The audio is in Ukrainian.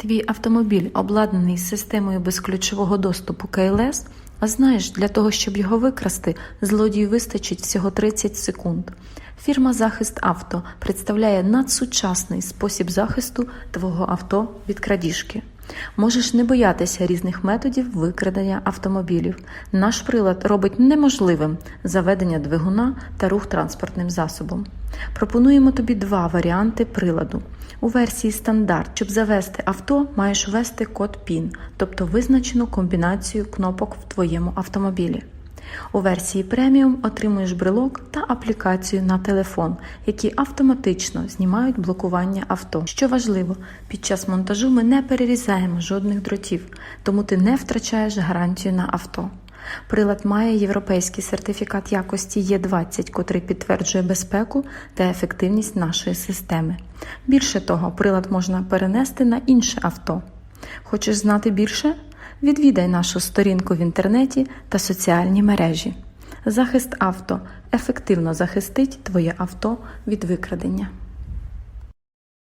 Твій автомобіль обладнаний системою безключового доступу КЛС, а знаєш, для того, щоб його викрасти, злодію вистачить всього 30 секунд. Фірма Захист Авто представляє надсучасний спосіб захисту твого авто від крадіжки. Можеш не боятися різних методів викрадення автомобілів. Наш прилад робить неможливим заведення двигуна та рух транспортним засобом. Пропонуємо тобі два варіанти приладу. У версії стандарт, щоб завести авто, маєш ввести код PIN, тобто визначену комбінацію кнопок в твоєму автомобілі. У версії преміум отримуєш брелок та аплікацію на телефон, які автоматично знімають блокування авто. Що важливо, під час монтажу ми не перерізаємо жодних дротів, тому ти не втрачаєш гарантію на авто. Прилад має європейський сертифікат якості Є20, котрий підтверджує безпеку та ефективність нашої системи. Більше того, прилад можна перенести на інше авто. Хочеш знати більше? Відвідай нашу сторінку в інтернеті та соціальні мережі. Захист авто ефективно захистить твоє авто від викрадення.